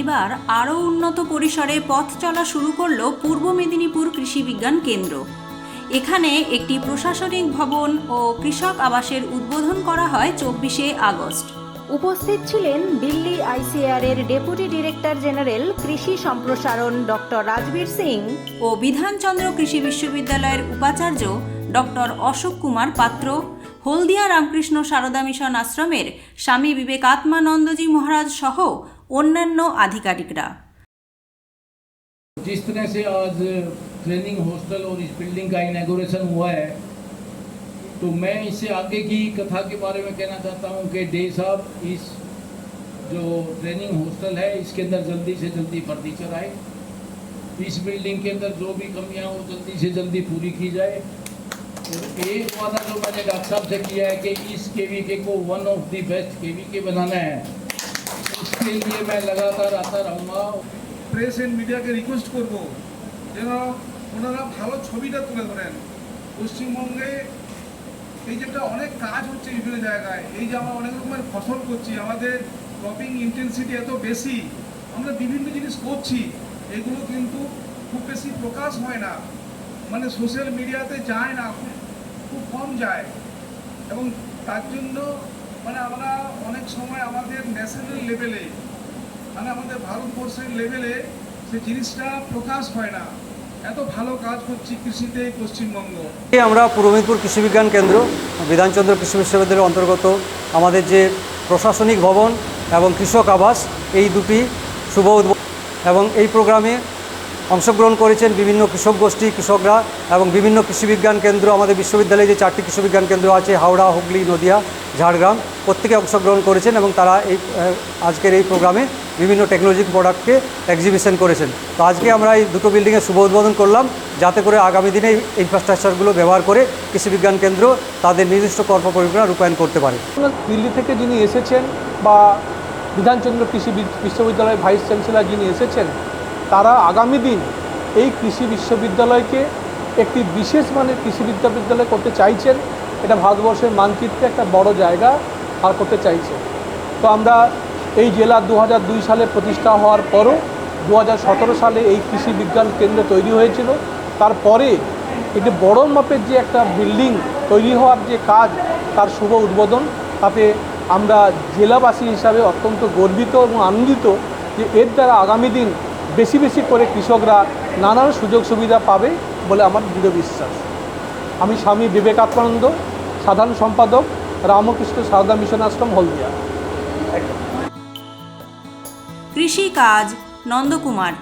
এবার আরও উন্নত পরিসরে পথ চলা শুরু করল পূর্ব মেদিনীপুর কৃষি বিজ্ঞান কেন্দ্র। এখানে একটি প্রশাসনিক ভবন ও কৃষক আবাসের উদ্বোধন করা হয় চব্বিশে আগস্ট। উপস্থিত ছিলেন দিল্লি আইসিআর এর ডেপুটি ডিরেক্টর জেনারেল কৃষি সম্প্রসারণ ডক্টর রাজবীর সিং ও বিধানচন্দ্র কৃষি বিশ্ববিদ্যালয়ের উপাচার্য ডক্টর অশোক কুমার পাত্র হলদিয়া রামকৃষ্ণ সারদা মিশন আশ্রমের স্বামী বিবেকাত্মানন্দজি মহারাজ সহ অন্যান্য আধিকারিকরা जिस तरह से आज ट्रेनिंग हॉस्टल और इस बिल्डिंग का इनाग्रेशन हुआ है तो मैं इससे आगे की कथा के बारे में कहना चाहता हूँ कि डे साहब इस जो ट्रेनिंग हॉस्टल है इसके अंदर जल्दी से जल्दी फर्नीचर आए इस बिल्डिंग के अंदर जो भी कमियां हो जल्दी से जल्दी पूरी की जाए और एक वादा जो मैंने डॉक्टर साहब से किया है कि इस के को वन ऑफ द बेस्ट के बनाना है इसके लिए मैं लगातार आता रहूँगा প্রেস এন্ড মিডিয়াকে রিকোয়েস্ট করব যেন ওনারা ভালো ছবিটা তুলে ধরেন পশ্চিমবঙ্গে এই যেটা অনেক কাজ হচ্ছে বিভিন্ন জায়গায় এই যে আমরা অনেক রকমের ফসল করছি আমাদের ক্রপিং ইন্টেন্সিটি এত বেশি আমরা বিভিন্ন জিনিস করছি এগুলো কিন্তু খুব বেশি প্রকাশ হয় না মানে সোশ্যাল মিডিয়াতে যায় না খুব খুব কম যায় এবং তার জন্য মানে আমরা অনেক সময় আমাদের ন্যাশনাল লেভেলে মানে আমাদের ভারতবর্ষের লেভেলে সে জিনিসটা প্রকাশ হয় না। এত ভালো কাজ করছি কৃষিতে পশ্চিমবঙ্গ। আমরা পূর্ব মেদিনীপুর কৃষি বিজ্ঞান কেন্দ্র, বিধানচন্দ্র কৃষি বিশ্ববিদ্যালয়ের অন্তর্গত আমাদের যে প্রশাসনিক ভবন এবং কৃষক আবাস, এই দুটি শুভ এবং এই প্রোগ্রামে অংশগ্রহণ করেছেন বিভিন্ন কৃষক গোষ্ঠী, কৃষকরা এবং বিভিন্ন কৃষি বিজ্ঞান কেন্দ্র, আমাদের বিশ্ববিদ্যালয়ে যে চারটি কৃষি বিজ্ঞান কেন্দ্র আছে, হাওড়া, হুগলি, নদিয়া, ঝাড়গ্রাম, প্রত্যেকে অংশগ্রহণ করেছেন এবং তারা এই আজকের এই প্রোগ্রামে বিভিন্ন টেকনোলজি প্রোডাক্টকে এক্সিবিশন করেছেন। তো আজকে আমরা এই দুটো বিল্ডিংয়ের শুভ উদ্বোধন করলাম, যাতে করে আগামী দিনে ইনফ্রাস্ট্রাকচারগুলো ব্যবহার করে কৃষি বিজ্ঞান কেন্দ্র তাদের নির্দিষ্ট কর্ম পরিকল্পনা রূপায়ণ করতে পারে। দিল্লি থেকে যিনি এসেছেন বা বিধানচন্দ্র কৃষি বিশ্ববিদ্যালয়ের ভাইস চ্যান্সেলার যিনি এসেছেন তারা আগামী দিন এই কৃষি বিশ্ববিদ্যালয়কে একটি বিশেষ মানের কৃষি বিশ্ববিদ্যালয় করতে চাইছেন। এটা ভারতবর্ষের মানচিত্রে একটা বড় জায়গা আর করতে চাইছে। তো আমরা এই জেলা দু সালে প্রতিষ্ঠা হওয়ার পরও দু হাজার সতেরো সালে এই কৃষি বিজ্ঞান কেন্দ্র তৈরি হয়েছিল। তারপরে একটি বড় মাপের যে একটা বিল্ডিং তৈরি হওয়ার যে কাজ, তার শুভ উদ্বোধন। তাতে আমরা জেলাবাসী হিসাবে অত্যন্ত গর্বিত এবং আনন্দিত যে এর দ্বারা আগামী দিন বেশি বেশি করে কৃষকরা নানান সুযোগ সুবিধা পাবে বলে আমার দৃঢ় বিশ্বাস। আমি স্বামী বিবেকাত্মানন্দ সাধারণ সম্পাদক, রামকৃষ্ণ সারদা মিশন আশ্রম, হলদিয়া। কৃষি কাজ নন্দকুমার।